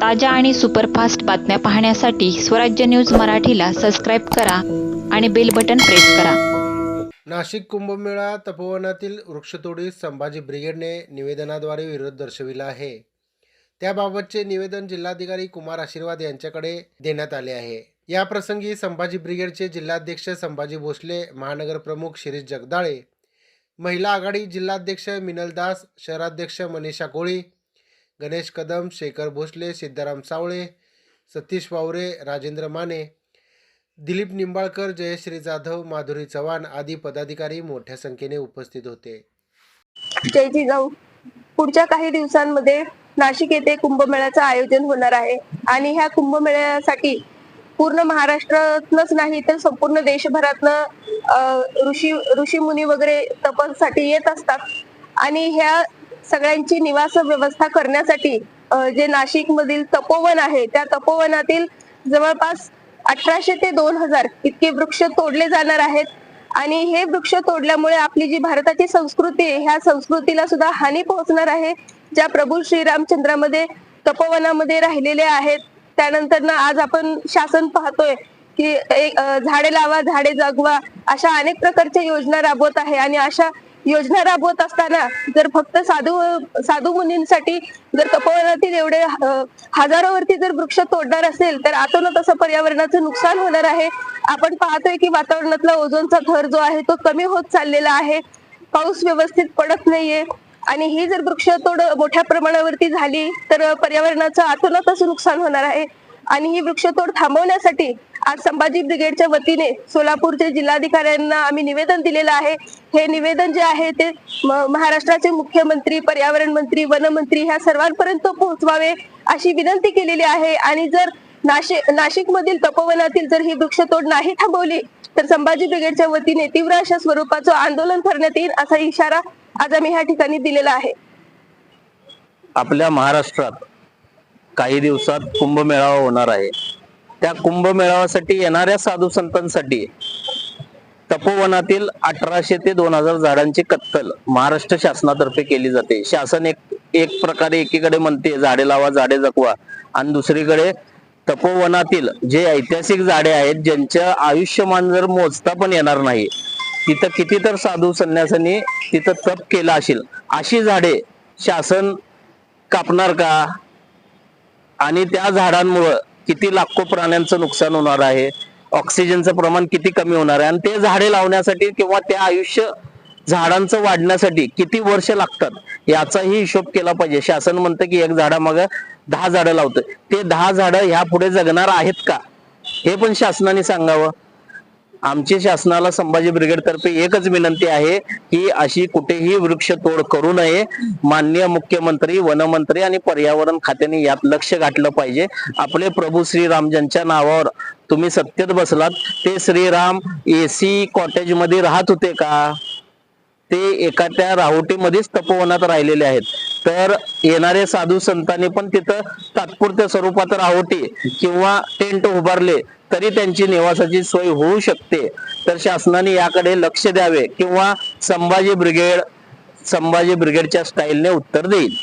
ताज्या आणि सुपरफास्ट बातम्या पाहण्यासाठी स्वराज्य न्यूज मराठीला सबस्क्राईब करा आणि बेल बटन प्रेस करा. नाशिक कुंभमेळा तपोवनातील वृक्षतोडीस संभाजी ब्रिगेडने निवेदनाद्वारे विरोध दर्शविला आहे. त्याबाबतचे निवेदन जिल्हाधिकारी कुमार आशीर्वाद यांच्याकडे देण्यात आले आहे. या प्रसंगी संभाजी ब्रिगेडचे जिल्हाध्यक्ष संभाजी भोसले महानगर प्रमुख शिरीष जगदाळे महिला आघाडी जिल्हाध्यक्ष मिनल दास शहराध्यक्ष मनीषा कोळी गणेश कदम शेखर भोसले सिद्धाराम सावळे सतीश वावरे राजेंद्र माने दिलीप निंबाळकर जयश्री जाधव माधुरी चव्हाण आदी पदाधिकारी मोठ्या संख्येने उपस्थित होते. जय जिजाऊ पुढच्या काही दिवसांमध्ये नाशिक येथे कुंभमेळ्याचं आयोजन होणार आहे आणि ह्या कुंभमेळ्यासाठी पूर्ण महाराष्ट्रातनच नाही तर संपूर्ण देशभरातनं अं, ऋषी ऋषी मुनी वगैरे तपासाठी येत असतात. आणि ह्या सगळ्यांची निवास व्यवस्था करण्यासाठी जे नाशिक मधील तपोवन आहे त्या तपोवनातील जवळपास अठराशे ते दोन हजार इतके वृक्ष तोडले जाणार आहेत. आणि हे वृक्ष तोडल्यामुळे आपली जी भारताची संस्कृती आहे ह्या संस्कृतीला सुद्धा हानी पोहोचणार आहे. ज्या प्रभू श्रीरामचंद्रामध्ये तपोवनामध्ये राहिलेले आहेत त्यानंतर ना आज आपण शासन पाहतोय की एक झाडे लावा झाडे जगवा अशा अनेक प्रकारच्या योजना राबवत आहे. आणि अशा योजना राबवत असताना जर फक्त साधू साधू मुनींसाठी जर तपोवनातील एवढे हजारोवरती जर वृक्ष तोडणार असेल तर आतून तसं पर्यावरणाचं नुकसान होणार आहे. आपण पाहतोय की वातावरणातला ओझोनचा थर जो आहे तो कमी होत चाललेला आहे. पाऊस व्यवस्थित पडत नाहीये. आणि ही जर वृक्षतोड मोठ्या प्रमाणावरती झाली तर पर्यावरणाचं आतोनात असं नुकसान होणार आहे. आणि ही वृक्षतोड थांबवण्यासाठी आज संभाजी ब्रिगेडच्या वतीने सोलापूरचे जिल्हाधिकाऱ्यांना आम्ही निवेदन दिलेलं आहे. हे निवेदन जे आहे ते महाराष्ट्राचे मुख्यमंत्री पर्यावरण मंत्री वनमंत्री ह्या सर्वांपर्यंत पोहोचवावे अशी विनंती केलेली आहे. आणि जर नाशिक नाशिक मधील तपोवनातील जर ही वृक्षतोड नाही थांबवली तर संभाजी ब्रिगेडच्या वतीने तीव्र अशा स्वरूपाचं आंदोलन करण्यात येईल असा इशारा आज आम्ही ह्या ठिकाणी दिलेला आहे. आपल्या महाराष्ट्रात काही दिवसात कुंभमेळावा होणार आहे. त्या कुंभमेळाव्यासाठी येणाऱ्या साधू संतांसाठी तपोवनातील अठराशे ते दोन हजार झाडांची कत्तल महाराष्ट्र शासनातर्फे केली जाते. शासन एक एक प्रकारे एकीकडे म्हणते झाडे लावा झाडे जगवा. आणि दुसरीकडे तपोवनातील जे ऐतिहासिक झाडे आहेत ज्यांचं आयुष्यमान जर मोजता पण येणार नाही तिथं किती तर साधू संन्यासांनी तिथं तप केलं असेल अशी झाडे शासन कापणार का? आणि त्या झाडांमुळं किती लाखो प्राण्यांचं नुकसान होणार आहे? ऑक्सिजनचं प्रमाण किती कमी होणार आहे? आणि ते झाडे लावण्यासाठी किंवा त्या आयुष्य झाडांचं वाढण्यासाठी किती वर्ष लागतात? याचाही हिशोब केला पाहिजे. शासन म्हणतं की एक झाडामाग दहा झाडं लावतं ते दहा झाडं ह्या पुढे जगणार आहेत का? हे पण शासनाने सांगावं. आमची शासनाला संभाजी ब्रिगेड तर्फे एकच विनंती आहे की अशी कुठेही वृक्ष तोड करू नये. माननीय मुख्यमंत्री वनमंत्री आणि पर्यावरण खात्याने यात लक्ष घातलं पाहिजे. आपले प्रभू श्रीराम ज्यांच्या नावावर तुम्ही सत्तेत बसलात. ते श्रीराम एसी कॉटेजमध्ये राहत होते का? ते एका त्या राहोटीमध्येच तपोवनात राहिलेले आहेत. तर येणारे साधू संतांनी पण तिथं तात्पुरत्या स्वरूपात राहोटी किंवा टेंट उभारले. तरी त्यांची निवासाची सोय होऊ शकते. तर शासनाने याकडे लक्ष द्यावे किंवा संभाजी ब्रिगेड संभाजी ब्रिगेडच्या स्टाईलने उत्तर देईल.